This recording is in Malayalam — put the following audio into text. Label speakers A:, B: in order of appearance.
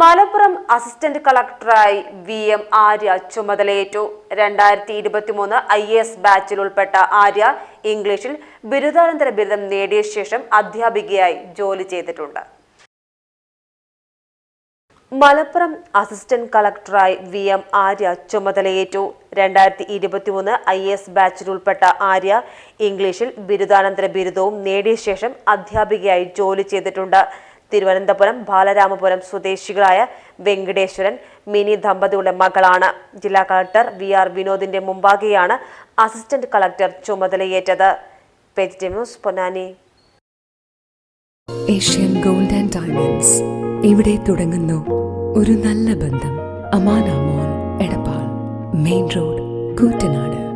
A: മലപ്പുറം അസിസ്റ്റന്റ് കളക്ടറായി വി എം ആര്യ ചുമതലയേറ്റു. രണ്ടായിരത്തി ഇരുപത്തിമൂന്ന് ഐ എസ് ബാച്ചിൽ ഉൾപ്പെട്ട ആര്യ ഇംഗ്ലീഷിൽ ബിരുദാനന്തര ബിരുദം നേടിയ ശേഷം അധ്യാപികയായി ജോലി ചെയ്തിട്ടുണ്ട്. മലപ്പുറം അസിസ്റ്റന്റ് കളക്ടറായി വി എം ആര്യ ചുമതലയേറ്റു. രണ്ടായിരത്തി ഇരുപത്തിമൂന്ന് ഐ എസ് ബാച്ചിൽ ഉൾപ്പെട്ട ആര്യ ഇംഗ്ലീഷിൽ ബിരുദാനന്തര ബിരുദവും നേടിയ ശേഷം അധ്യാപികയായി ജോലി ചെയ്തിട്ടുണ്ട്. തിരുവനന്തപുരം ബാലരാമപുരം സ്വദേശികളായ വെങ്കടേശ്വരൻ മിനി ദമ്പതിയുടെ മകളാണ്. ജില്ലാ കളക്ടർ വി ആർ വിനോദിന്റെ മുമ്പാകെയാണ് assistant collector ചുമതലയേറ്റത്. Ponnani.
B: Asian gold and diamonds. ഇവിടെ തുടങ്ങുന്നു ഒരു നല്ല ബന്ധം. അമാനാമോൾ എടപ്പാൾ. Main road Koottanad.